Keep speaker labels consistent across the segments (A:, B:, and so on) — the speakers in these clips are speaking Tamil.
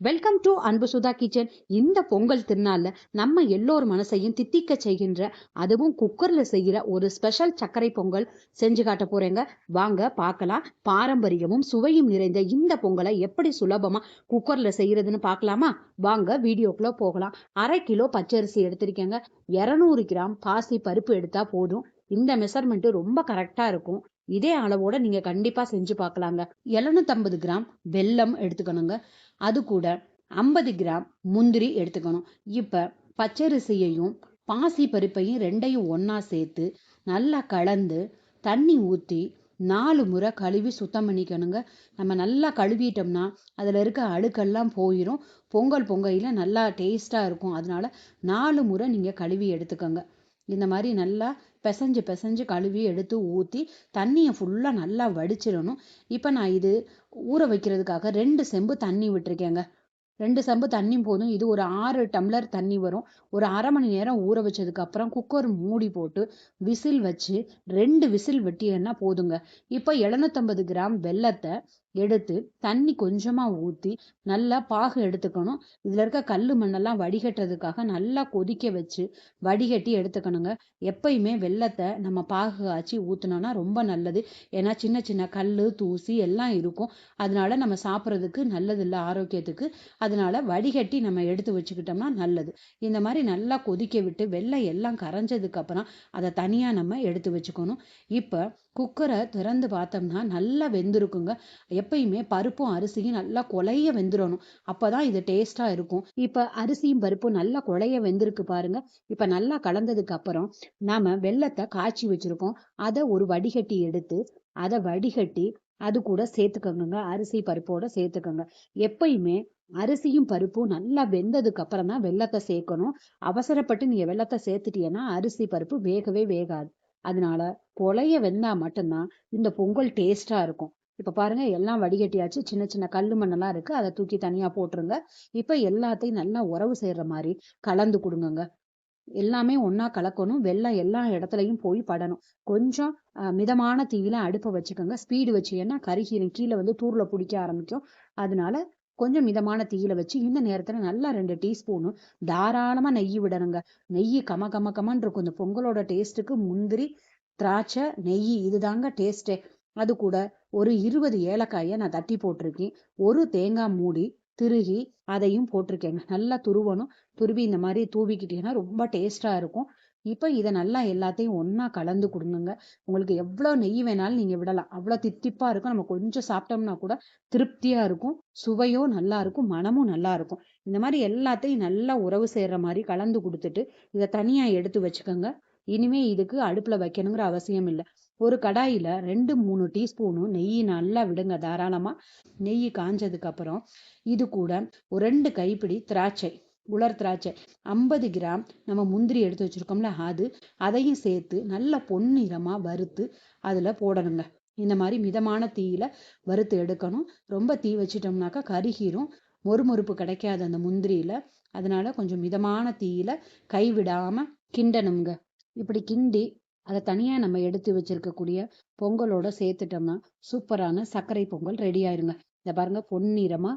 A: வெல்கம் டு அன்பு சுதா கிச்சன் இந்த பொங்கல் திருநாளில் நம்ம எல்லோர் மனசையும் தித்திக்க செய்கின்ற அதுவும் குக்கரில் செய்கிற ஒரு ஸ்பெஷல் சர்க்கரை பொங்கல் செஞ்சு காட்ட போறேங்க. வாங்க பார்க்கலாம். பாரம்பரியமும் சுவையும் நிறைந்த இந்த பொங்கலை எப்படி சுலபமா குக்கர்ல செய்யறதுன்னு பார்க்கலாமா? வாங்க வீடியோக்குள்ள போகலாம். அரை கிலோ பச்சரிசி எடுத்திருக்கேங்க. இரநூறு கிராம் பாசி பருப்பு எடுத்தா போதும். இந்த மெஷர்மெண்ட்டு ரொம்ப கரெக்டாக இருக்கும். இதே அளவோட நீங்க கண்டிப்பா செஞ்சு பார்க்கலாங்க. எழுநூத்தம்பது கிராம் வெல்லம் எடுத்துக்கணுங்க. அது கூட ஐம்பது கிராம் முந்திரி எடுத்துக்கணும். இப்போ பச்சரிசியையும் பாசி பருப்பையும் ரெண்டையும் ஒன்றா சேர்த்து நல்லா கலந்து தண்ணி ஊற்றி நாலு முறை கழுவி சுத்தம் பண்ணிக்கணுங்க. நம்ம நல்லா கழுவிட்டோம்னா அதில் இருக்க அழுக்கெல்லாம் போயிடும் பொங்கல் பொங்கையில் நல்லா டேஸ்ட்டாக இருக்கும். அதனால நாலு முறை நீங்கள் கழுவி எடுத்துக்கோங்க. இந்த மாதிரி நல்லா பிசைஞ்சு பிசைஞ்சு கழுவி எடுத்து ஊற்றி தண்ணியை ஃபுல்லாக நல்லா வடிச்சிடணும். இப்போ நான் இது ஊற வைக்கிறதுக்காக ரெண்டு செம்பு தண்ணி விட்டுருக்கேங்க. ரெண்டு சம்பு தண்ணி போதும். இது ஒரு ஆறு டம்ளர் தண்ணி வரும். ஒரு அரை மணி நேரம் ஊற வச்சதுக்கு அப்புறம் குக்கர் மூடி போட்டு விசில் வச்சு ரெண்டு விசில் வெட்டியன்னா போதுங்க. இப்போ எழுநூத்தம்பது கிராம் வெள்ளத்தை எடுத்து தண்ணி கொஞ்சமா ஊற்றி நல்லா பாகு எடுத்துக்கணும். இதுல இருக்க கல் மண்ணெல்லாம் வடிகட்டுறதுக்காக நல்லா கொதிக்க வச்சு வடிகட்டி எடுத்துக்கணுங்க. எப்பயுமே வெள்ளத்தை நம்ம பாகு காய்ச்சி ஊற்றினோன்னா ரொம்ப நல்லது. ஏன்னா சின்ன சின்ன கல் தூசி எல்லாம் இருக்கும். அதனால நம்ம சாப்பிட்றதுக்கு நல்லதில்லை ஆரோக்கியத்துக்கு. அதனால வடிகட்டி நம்ம எடுத்து வச்சுக்கிட்டோம்னா நல்லது. இந்த மாதிரி நல்லா கொதிக்க விட்டு வெள்ளை எல்லாம் கரைஞ்சதுக்கு அப்புறம் அதை தனியாக நம்ம எடுத்து வச்சுக்கணும். இப்போ குக்கரை திறந்து பார்த்தோம்னா நல்லா வெந்திருக்குங்க. எப்பயுமே பருப்பும் அரிசியும் நல்லா கொலைய வெந்துடணும் அப்பதான் இது டேஸ்ட்டாக இருக்கும். இப்ப அரிசியும் பருப்பும் நல்லா கொலைய வெந்திருக்கு பாருங்க. இப்ப நல்லா கலந்ததுக்கு அப்புறம் நாம வெள்ளத்தை காய்ச்சி வச்சிருக்கோம். அதை ஒரு வடிகட்டி எடுத்து அதை வடிகட்டி அது கூட சேர்த்துக்கோங்க. அரிசி பருப்போட சேர்த்துக்கோங்க. எப்பயுமே அரிசியும் பருப்பும் நல்லா வெந்ததுக்கு அப்புறம் தான் வெள்ளத்தை சேர்க்கணும். அவசரப்பட்டு நீங்க வெள்ளத்தை சேர்த்துட்டீங்கன்னா அரிசி பருப்பு வேகவே வேகாது. அதனால கொலைய வெந்தா மட்டும்தான் இந்த பொங்கல் டேஸ்டா இருக்கும். இப்ப பாருங்க எல்லாம் வடிகட்டியாச்சு. சின்ன சின்ன கல்லு மண்ணெல்லாம் இருக்கு. அதை தூக்கி தனியா போட்டுருங்க. இப்ப எல்லாத்தையும் நல்லா உறவு செய்யற மாதிரி கலந்து கொடுங்க எல்லாமே ஒன்னா கலக்கணும். வெள்ளம் எல்லா இடத்துலையும் போய் படணும். கொஞ்சம் மிதமான தீயில அடுப்பை வச்சுக்கோங்க. ஸ்பீடு வச்சீங்கன்னா கருகீரம் கீழே வந்து தூர்ல பிடிக்க ஆரம்பிக்கும். அதனால கொஞ்சம் மிதமான தீயில வச்சு இந்த நேரத்துல நல்லா ரெண்டு டீஸ்பூனும் தாராளமா நெய் விடணுங்க. நெய் கம கம கமன் இருக்கும். இந்த பொங்கலோட டேஸ்ட்டுக்கு முந்திரி திராட்சை நெய் இதுதாங்க டேஸ்டே அது கூட ஒரு இருபது ஏலக்காயை நான் தட்டி போட்டிருக்கேன். ஒரு தேங்காய் மூடி திருகி அதையும் போட்டிருக்கேங்க. நல்லா துருவணும். துருவி இந்த மாதிரி தூவிக்கிட்டீங்கன்னா ரொம்ப டேஸ்டா இருக்கும். இப்போ இதை நல்லா எல்லாத்தையும் ஒன்றா கலந்து கொடுங்க உங்களுக்கு எவ்வளோ நெய் வேணாலும் நீங்கள் விடலாம். அவ்வளோ தித்திப்பாக இருக்கும். நம்ம கொஞ்சம் சாப்பிட்டோம்னா கூட திருப்தியாக இருக்கும். சுவையும் நல்லா இருக்கும். மனமும் நல்லா இருக்கும். இந்த மாதிரி எல்லாத்தையும் நல்லா உறவு செய்கிற மாதிரி கலந்து கொடுத்துட்டு இதை தனியாக எடுத்து வச்சுக்கோங்க. இனிமே இதுக்கு அடுப்பில் வைக்கணுங்கிற அவசியம் இல்லை. ஒரு கடாயில் ரெண்டு மூணு டீஸ்பூனும் நெய் நல்லா விடுங்க தாராளமாக நெய் காஞ்சதுக்கு அப்புறம் இது கூட ஒரு ரெண்டு கைப்பிடி திராட்சை. உலர் திராட்சை. ஐம்பது கிராம் நம்ம முந்திரி எடுத்து வச்சிருக்கோம்ல அது. அதையும் சேர்த்து நல்ல பொன்னிறமாக வறுத்து அதில் போடணுங்க. இந்த மாதிரி மிதமான தீயில வறுத்து எடுக்கணும். ரொம்ப தீ வச்சிட்டோம்னாக்கா கருகிரும். மொறுமொறுப்பு கிடைக்காது அந்த முந்திரியில. அதனால கொஞ்சம் மிதமான தீயில கைவிடாம கிண்டணுங்க. இப்படி கிண்டி அதை தனியாக நம்ம எடுத்து வச்சிருக்கக்கூடிய பொங்கலோட சேர்த்துட்டோம்னா சூப்பரான சர்க்கரை பொங்கல் ரெடி ஆயிருங்க. இந்த பாருங்க பொன்னிறமாக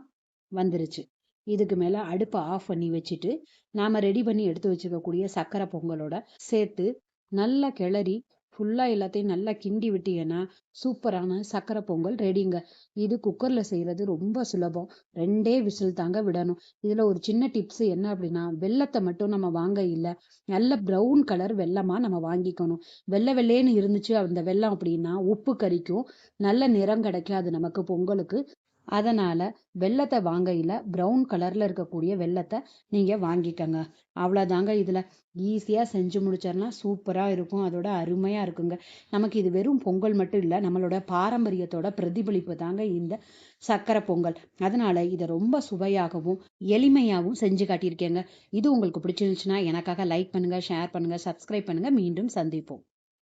A: வந்துருச்சு. இதுக்கு மேலே அடுப்பை ஆஃப் பண்ணி வச்சுட்டு நாம் ரெடி பண்ணி எடுத்து வச்சுக்கக்கூடிய சர்க்கரை பொங்கலோட சேர்த்து நல்லா கிளறி ஃபுல்லாக எல்லாத்தையும் நல்லா கிண்டி விட்டீங்கன்னா சூப்பரான சர்க்கரை பொங்கல் ரெடிங்க இது குக்கரில் செய்கிறது ரொம்ப சுலபம். ரெண்டே விசில் தாங்க விடணும். இதில் ஒரு சின்ன டிப்ஸ் என்ன அப்படின்னா வெள்ளத்தை மட்டும் நம்ம வாங்க இல்லை நல்ல ப்ரௌன் கலர் வெள்ளமாக நம்ம வாங்கிக்கணும். வெள்ளை வெள்ளைன்னு இருந்துச்சு அந்த வெள்ளம் அப்படின்னா உப்பு கறிக்கும் நல்ல நிறம் கிடைக்காது நமக்கு பொங்கலுக்கு அதனால வெள்ளத்தை வாங்கையில் ப்ரௌன் கலர்ல இருக்கக்கூடிய வெள்ளத்தை நீங்க வாங்கிக்கங்க. அவ்வளோதாங்க இதுல. ஈஸியா செஞ்சு முடிச்சிடலாம். சூப்பரா இருக்கும். அதோட அருமையா இருக்குங்க. நமக்கு இது வெறும் பொங்கல் மட்டும் இல்லை நம்மளோட பாரம்பரியத்தோட பிரதிபலிப்பு தாங்க இந்த சக்கரை பொங்கல். அதனால இதை ரொம்ப சுவையாகவும் எளிமையாகவும் செஞ்சு காட்டியிருக்கேங்க. இது உங்களுக்கு பிடிச்சிருந்துச்சுன்னா எனக்காக லைக் பண்ணுங்க ஷேர் பண்ணுங்க சப்ஸ்கிரைப் பண்ணுங்க. மீண்டும் சந்திப்போம்.